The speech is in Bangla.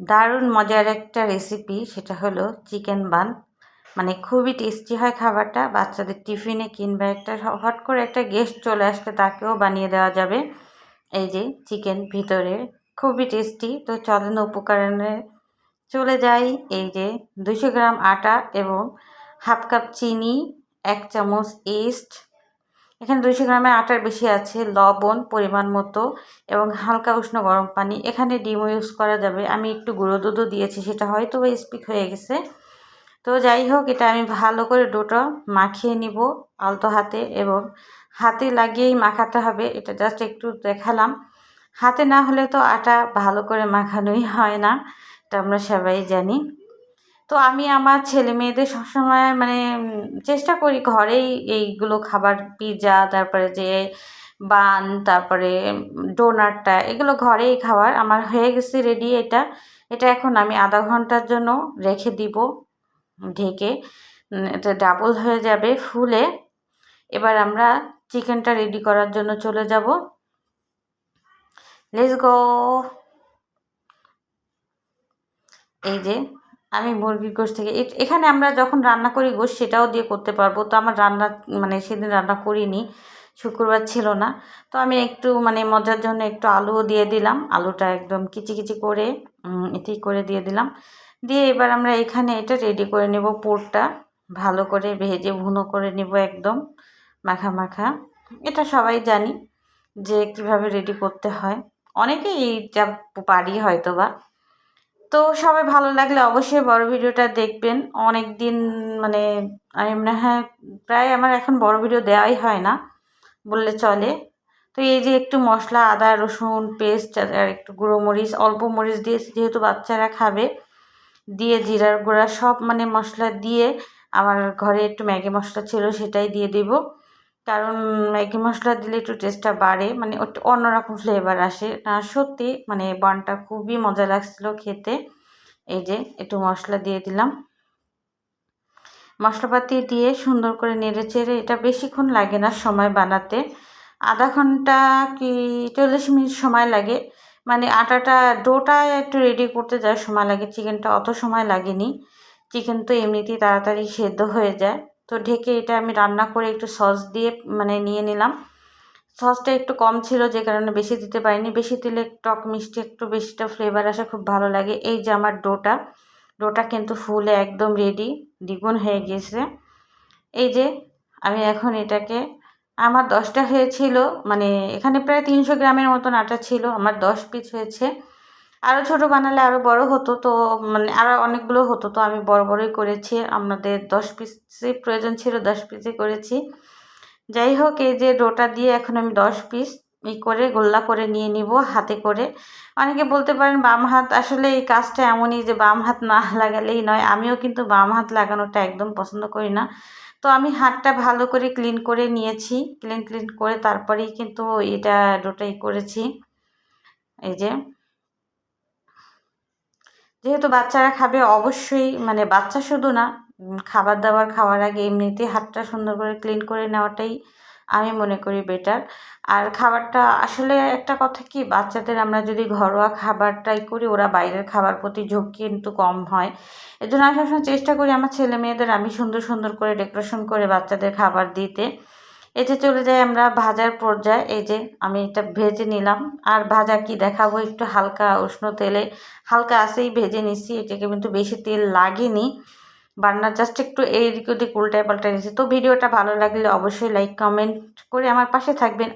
দারুণ মজার একটা রেসিপি সেটা হলো চিকেন বান মানে খুবই টেস্টি হয় খাবারটা, বাচ্চাদের টিফিনে কিংবা একটা হট করে একটা গেস্ট চলে আসলে তাকেও বানিয়ে দেওয়া যাবে। এই যে চিকেন ভিতরে, খুবই টেস্টি তো চলেন উপকরণে চলে যাই। এই যে দুশো গ্রাম আটা এবং হাফ কাপ চিনি, এক চামচ ইস্ট এখানে দুইশো গ্রামের আটার বেশি আছে, লবণ, পরিমাণ মতো এবং হালকা উষ্ণ গরম পানি। এখানে ডিমও ইউজ করা যাবে। আমি একটু গুঁড়ো দুধও দিয়েছি, সেটা হয়তো বা স্পিক হয়ে গেছে। তো যাই হোক, এটা আমি ভালো করে ডোটা মাখিয়ে নিব আলতো হাতে এবং হাতে লাগিয়েই মাখাতে হবে। এটা জাস্ট একটু দেখালাম। হাতে না হলে তো আটা ভালো করে মাখানোই হয় না, এটা আমরা সবাই জানি। তো আমি আমার ছেলে মেয়েদের সবসময় মানে চেষ্টা করি ঘরেই এইগুলো খাবার পিৎজা তারপরে যে বান, তারপরে ডোনারটা এগুলো ঘরেই খাবার আমার হয়ে গেছে রেডি এটা। এটা এখন আমি আধা ঘণ্টার জন্য রেখে দিব, ঢেকে। এটা ডাবল হয়ে যাবে ফুলে। এবার আমরা চিকেনটা রেডি করার জন্য চলে যাব। লেস গো এই যে আমি মুরগির গোশ থেকে এখানে আমরা যখন রান্না করি গোশ, সেটাও দিয়ে করতে পারব। তো আমার রান্না মানে সেদিন রান্না করিনি, শুক্রবার ছিল না। তো আমি একটু মানে মজার জন্য একটু আলুও দিয়ে দিলাম। আলুটা একদম কিচি কিচি করে এটি করে দিয়ে দিলাম। দিয়ে এবার আমরা এখানে এটা রেডি করে নেব পোরটা। ভালো করে ভেজে ভুনো করে নেব একদম, মাখা মাখা। এটা সবাই জানি যে কীভাবে রেডি করতে হয়। অনেকেই এইটা পারি হয়তো বা তো সবাই ভালো লাগলে অবশ্যই বড় ভিডিওটা দেখবেন। অনেক দিন মানে আমি মনে হয় প্রায় আমার এখন বড় ভিডিও দেওয়াই হয় না বললে চলে। তো এই যে একটু মশলা, আদা, রসুন, পেস্ট আর একটু গুঁড়ো মরিচ, অল্প মরিচ দিয়ে যেহেতু বাচ্চারা খাবে, দিয়ে জিরার গুঁড়া সব মানে মশলা দিয়ে আমার ঘরে একটু ম্যাগি মশলা ছিল সেটাই দিয়ে দিব। কারণ ম্যাগি মশলা দিলে একটু টেস্টটা বাড়ে মানে একটু অন্যরকম ফ্লেভার আসে। না, সত্যি মানে বানটা খুবই মজা লাগছিল খেতে। এই যে, একটু মশলা দিয়ে দিলাম। মশলাপাতি দিয়ে সুন্দর করে নেড়ে চেড়ে, এটা বেশিক্ষণ লাগে না সময় বানাতে। আধা ঘণ্টা কি চল্লিশ মিনিট সময় লাগে। মানে আটাটা, ডোটা একটু রেডি করতে যায় সময় লাগে। চিকেনটা অত সময় লাগেনি। চিকেন তো এমনিতেই তাড়াতাড়ি সেদ্ধ হয়ে যায়। তো ঢেকে এটা আমি রান্না করে একটু সস দিয়ে মানে নিয়ে নিলাম। সসটা একটু কম ছিল, যে কারণে বেশি দিতে পারিনি। বেশি দিলে টক মিষ্টি, একটু বেশিটা ফ্লেভার আসে, খুব ভালো লাগে। এই যে আমার ডোটা ডোটা কিন্তু ফুলে একদম রেডি দ্বিগুণ হয়ে গিয়েছে। এই যে আমি এখন এটাকে, আমার দশটা হয়েছিল মানে এখানে প্রায় তিনশো গ্রামের মতন আটা ছিল, আমার দশ পিস হয়েছে। আরও ছোট বানালে আরও বড় হতো তো মানে আরও অনেকগুলো হতো তো আমি বড় বড়ই করেছি। আমাদের দশ পিসই প্রয়োজন ছিল দশ পিসই করেছি। যাই হোক, এই যে ডোটা দিয়ে এখন আমি দশ পিস ই করে গোল্লা করে নিয়ে নিব হাতে করে। অনেকে বলতে পারেন বাম হাত, আসলে এই কাজটা এমনই যে বাম হাত না লাগালেই নয়। আমিও কিন্তু বাম হাত লাগানোটা একদম পছন্দ করি না। তো আমি হাতটা ভালো করে ক্লিন করে নিয়েছি। ক্লিন ক্লিন করে তারপরেই কিন্তু এটা ডোটাই করেছি। এই যে যেহেতু বাচ্চারা খাবে, অবশ্যই মানে বাচ্চা শুধু না খাবার দাবার খাওয়ার আগে এমনিতে হাতটা সুন্দর করে ক্লিন করে নেওয়াটাই আমি মনে করি বেটার আর খাবারটা আসলে একটা কথা কি, বাচ্চাদের আমরা যদি ঘরোয়া খাবারটাই করি, ওরা বাইরের খাবার প্রতি ঝুঁকি কিন্তু কম হয়। এর জন্য আমি সবসময় চেষ্টা করি আমার ছেলে মেয়েদের আমি সুন্দর সুন্দর করে ডেকোরেশন করে বাচ্চাদের খাবার দিতে। এতে চলে যাই আমরা ভাজার পর্যায়ে। এই যে আমি এটা ভেজে নিলাম। আর ভাজা কি দেখাবো? একটু হালকা উষ্ণ তেলে হালকা আসেই ভেজে নিছি এটাকে কিন্তু বেশি তেল লাগেনি। বান্না জাস্ট একটু এদিক ওদিক উল্টায় পাল্টায় নিয়েছি তো ভিডিওটা ভালো লাগলে অবশ্যই লাইক কমেন্ট করে আমার পাশে থাকবেন।